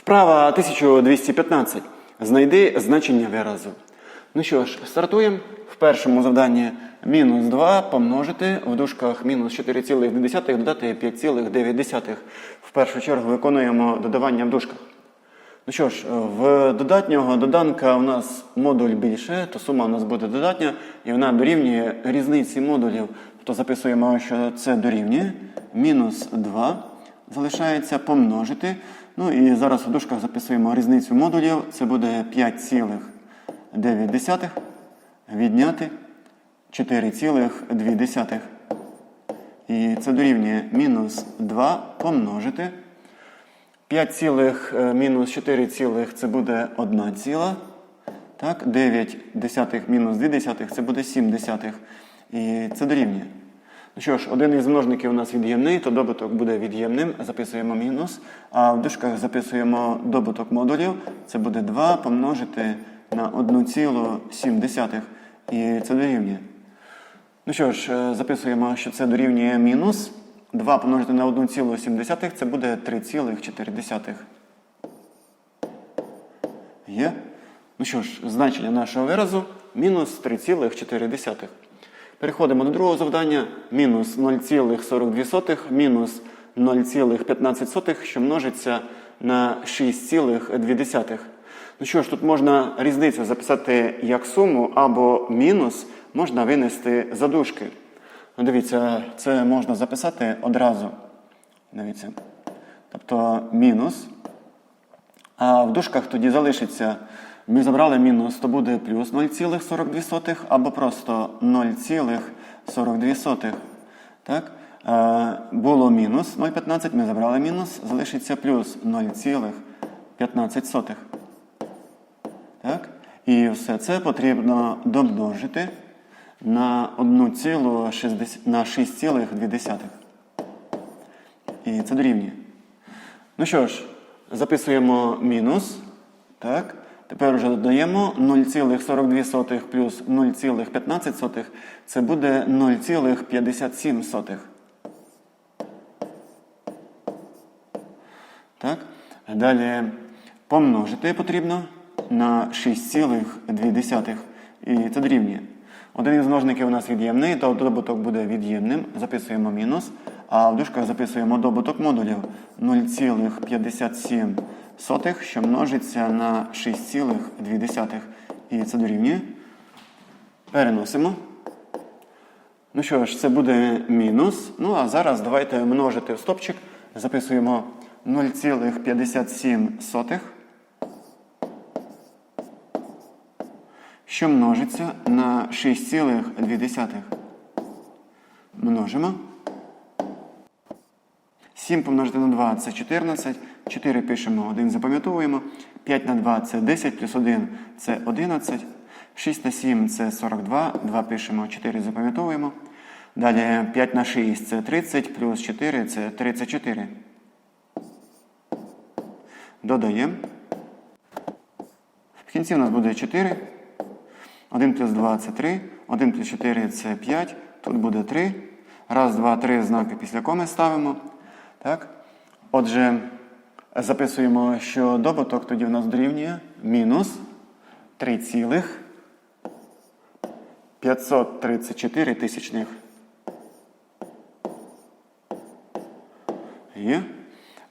Вправа 1215. Знайди значення виразу. Ну що ж, стартуємо. В першому завданні мінус 2 помножити в дужках мінус 4,2 додати 5,9. В першу чергу виконуємо додавання в дужках. Ну що ж, в додатнього доданка у нас модуль більше, то сума у нас буде додатня, і вона дорівнює різниці модулів. Тобто записуємо, що це дорівнює мінус 2 залишається помножити. Ну і зараз у дужках записуємо різницю модулів. Це буде 5,9 відняти 4,2. І це дорівнює мінус 2 помножити. 5 цілих е, мінус 4 цілих це буде 1 ціла. Так, 9 десятих мінус 2 десятих це буде 7 десятих. І це дорівнює. Що ж, один із множників у нас від'ємний, то добуток буде від'ємним. Записуємо мінус. А в дужках записуємо добуток модулів. Це буде 2 помножити на 1,7. І це дорівнює. Ну що ж, е, записуємо, що це дорівнює мінус. 2 помножити на 1,7 це буде 3,4. Є? Ну що ж, значення нашого виразу мінус 3,4. Переходимо до другого завдання. Мінус 0,42, мінус 0,15, що множиться на 6,2. Ну що ж, тут можна різницю записати як суму або мінус можна винести за дужки. Ну, дивіться, це можна записати одразу. Дивіться. Тобто мінус. А в дужках тоді залишиться. Ми забрали мінус, то буде плюс 0,42 або просто 0,42. Так? Е, було мінус 0,15, ми забрали мінус, залишиться плюс 0,15. Так? І все це потрібно домножити на 1,6 на 6,2. І це дорівнює. Ну що ж, записуємо мінус. Так. Тепер вже додаємо 0,42 плюс 0,15. Це буде 0,57. Так. Далі помножити потрібно на 6,2. І це дорівнює. Один із множників у нас від'ємний, то добуток буде від'ємним. Записуємо мінус. А в дужках записуємо добуток модулів 0,57, що множиться на 6,2. І це дорівнює. Переносимо. Ну що ж, це буде мінус. Ну, а зараз давайте множити в стопчик. Записуємо 0,57 що множиться на 6,2. Множимо. 7 помножити на 2 це 14. 4 пишемо, 1 запам'ятовуємо. 5 на 2 це 10, плюс 1 це 11. 6 на 7 це 42. 2 пишемо, 4 запам'ятовуємо. Далі 5 на 6 це 30, плюс 4 це 34. Додаємо. В кінці у нас буде 4. 1 плюс 2 це 3, 1 плюс 4 це 5, тут буде 3. Раз, два, три знаки після коми ставимо. Так? Отже, записуємо, що добуток тоді в нас дорівнює мінус 3,534 тисячних. Є.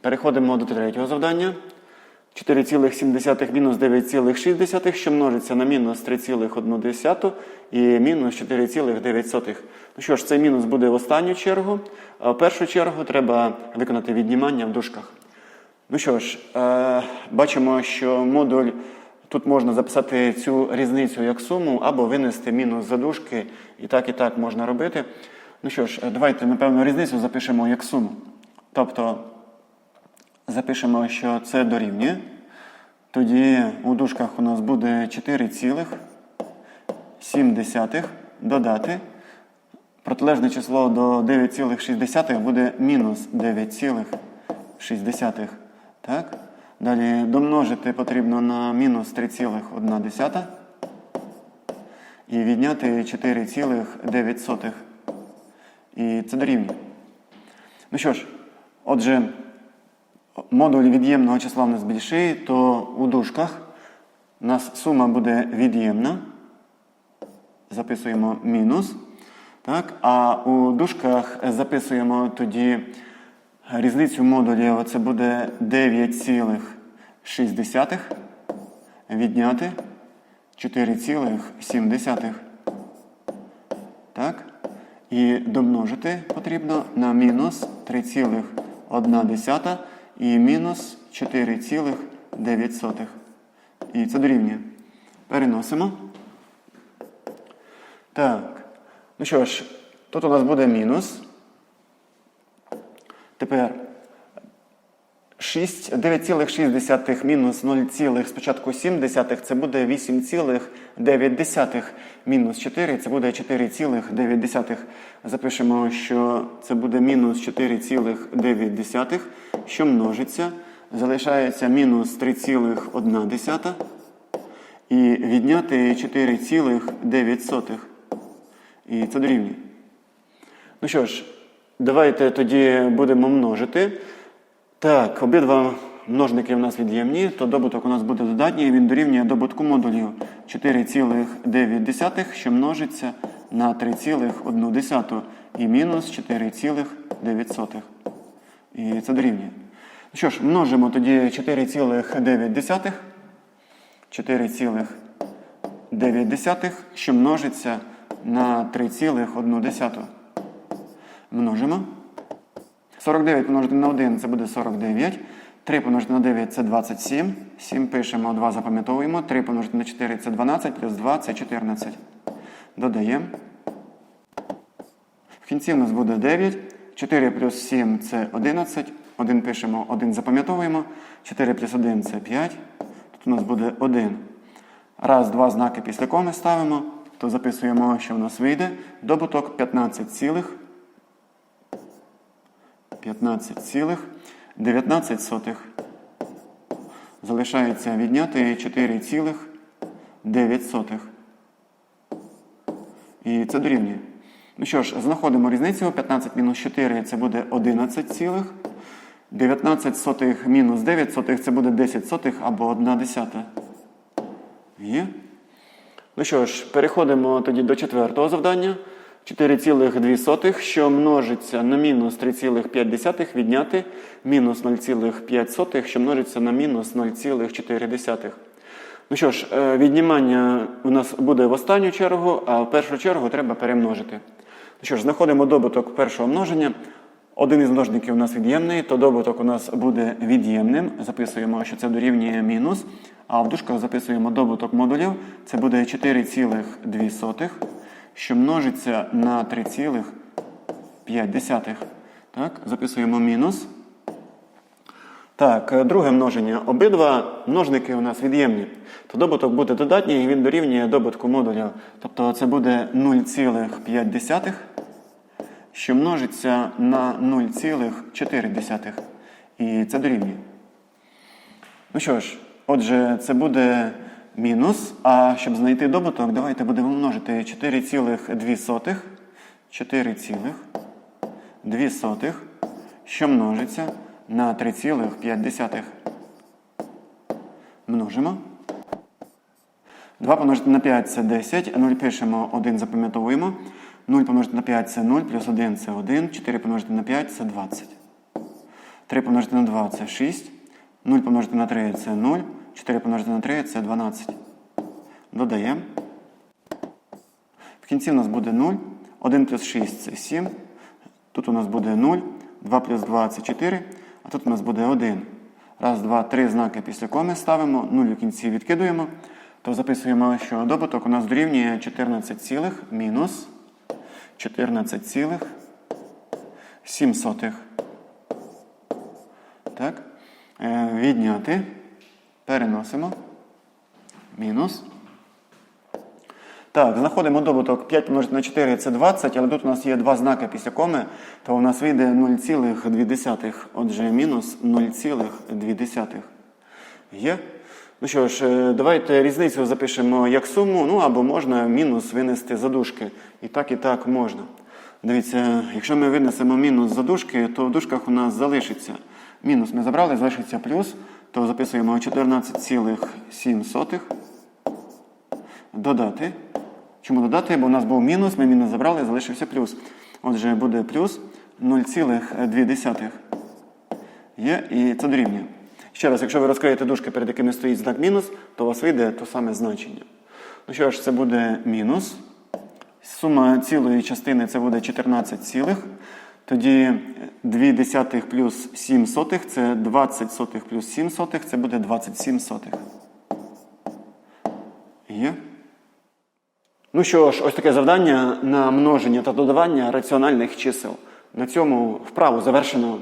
Переходимо до третього завдання. 4,7 мінус 9,6, що множиться на мінус 3,1 і мінус 4,9. Ну що ж, цей мінус буде в останню чергу. В першу чергу треба виконати віднімання в дужках. Ну що ж, е, бачимо, що модуль тут можна записати цю різницю як суму або винести мінус за дужки. І так, і так можна робити. Ну що ж, давайте, напевно, різницю запишемо як суму. Тобто. Запишемо, що це дорівнює. Тоді у дужках у нас буде 4,7 додати. Протилежне число до 9,6 буде мінус 9,6. Так? Далі домножити потрібно на мінус 3,1 і відняти 4,9. І це дорівнює. Ну що ж, отже. модуль від'ємного числа в нас більший, то у дужках у нас сума буде від'ємна. Записуємо мінус. Так? А у дужках записуємо тоді різницю модулів. Це буде 9,6 відняти 4,7. Так? І домножити потрібно на мінус 3,1 і мінус 4,9. І це дорівнює. Переносимо. Так. Ну що ж, тут у нас буде мінус. Тепер 9,6 мінус 0, спочатку 7 це буде 8,9 мінус 4, це буде 4,9. Запишемо, що це буде мінус 4,9, що множиться. Залишається мінус 3,1 і відняти 4,9. І це дорівнює. Ну що ж, давайте тоді будемо множити. Так, обидва множники у нас від'ємні, то добуток у нас буде додатній, він дорівнює добутку модулів 4,9, що множиться на 3,1 і мінус 4,9. І це дорівнює. Ну що ж, множимо тоді 4,9. 4,9, що множиться на 3,1. Множимо. 49 помножити на 1 це буде 49. 3 помножити на 9 це 27. 7 пишемо, 2 запам'ятовуємо. 3 помножити на 4 це 12, плюс 2 це 14. Додаємо. В кінці у нас буде 9. 4 плюс 7 це 11. 1 пишемо, 1 запам'ятовуємо. 4 плюс 1 це 5. Тут у нас буде 1. Раз, два знаки після коми ставимо, то записуємо, що у нас вийде. Добуток 15 цілих. 15,19. Залишається відняти 4,9. І це дорівнює. Ну що ж, знаходимо різницю. 15 мінус 4 це буде 11 цілих. 19 сотих мінус 9 сотих це буде 10 сотих або 1 десята. Є? Ну що ж, переходимо тоді до четвертого завдання. 4,2, що множиться на мінус 3,5 відняти мінус 0,5, що множиться на мінус 0,4. Ну що ж, е, віднімання у нас буде в останню чергу, а в першу чергу треба перемножити. Ну що ж, знаходимо добуток першого множення. Один із множників у нас від'ємний, то добуток у нас буде від'ємним. Записуємо, що це дорівнює мінус. А в дужках записуємо добуток модулів. Це буде 4,2 що множиться на 3,5. Так, записуємо мінус. Так, друге множення. Обидва множники у нас від'ємні. То добуток буде додатній, і він дорівнює добутку модулів. Тобто це буде 0,5, що множиться на 0,4. І це дорівнює. Ну що ж, отже, це буде мінус. А щоб знайти добуток, давайте будемо множити 4,2. 4,2, що множиться на 3,5. Множимо. 2 помножити на 5 це 10, 0 пишемо, 1 запам'ятовуємо. 0 помножити на 5 це 0, плюс 1 це 1, 4 помножити на 5 це 20. 3 помножити на 2 це 6, 0 помножити на 3 це 0, 4 помножити на 3 це 12. Додаємо. В кінці у нас буде 0. 1 плюс 6 це 7. Тут у нас буде 0. 2 плюс 2 це 4. А тут у нас буде 1. Раз, два, три знаки після коми ставимо. 0 в кінці відкидуємо. То записуємо, що добуток у нас дорівнює 14, цілих мінус 14,7. Так. Е, відняти. Переносимо. Мінус. Так, знаходимо добуток 5 помножити на 4 це 20, але тут у нас є два знаки після коми, то у нас вийде 0,2. Отже, мінус 0,2. Є? Ну що ж, е, давайте різницю запишемо як суму, ну або можна мінус винести за дужки. І так, і так можна. Дивіться, якщо ми винесемо мінус за дужки, то в дужках у нас залишиться Мінус ми забрали, залишиться плюс, то записуємо 14,7 додати. Чому додати? Бо у нас був мінус, ми мінус забрали, залишився плюс. Отже, буде плюс 0,2 є, і це дорівнює. Ще раз, якщо ви розкриєте дужки, перед якими стоїть знак мінус, то у вас вийде то саме значення. Ну що ж, це буде мінус. Сума цілої частини це буде 14 цілих. Тоді 2 десятих плюс 7 сотих це 20 сотих плюс 7 сотих, це буде 27 сотих. Є. Ну що ж, ось таке завдання на множення та додавання раціональних чисел. На цьому вправу завершено.